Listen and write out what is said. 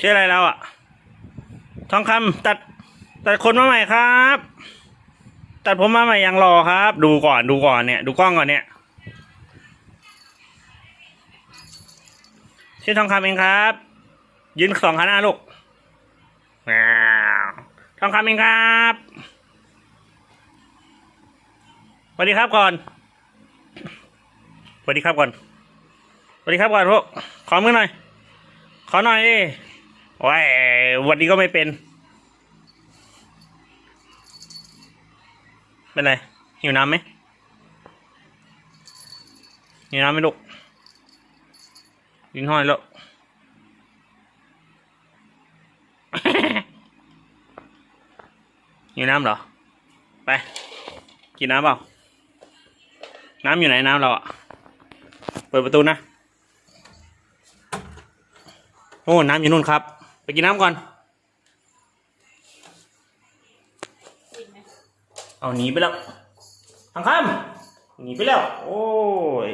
ชื่ออะไรเราอะทองคำตัดตัดคนมาใหม่ครับ ตัดผมมาใหม่ยังรอครับ ดูก่อนดูก่อนเนี่ย ดูกล้องก่อนเนี่ยชื่อทองคำเองครับ ยืนสองขาหน้าลูกทองคำเองครับสวัสดีครับก่อนสวัสดีครับก่อนสวัสดีครับก่อนพวกขอมือหน่อย ขอหน่อยดิ โอ้ยวันนี้ก็ไม่เป็น เป็นไร หิวน้ำไหมหิวน้ำไหมลูกยินห้อยแล้วหิวน้ำเหรอ ไป กินน้ำเปล่า น้ำอยู่ไหนน้ำเราอะเปิดประตูนะ โอ้ น้ำอยู่นู่นครับ ไปกินน้ำก่อน เอาหนีไปแล้วทางข้ามหนีไปแล้ว โอ้ย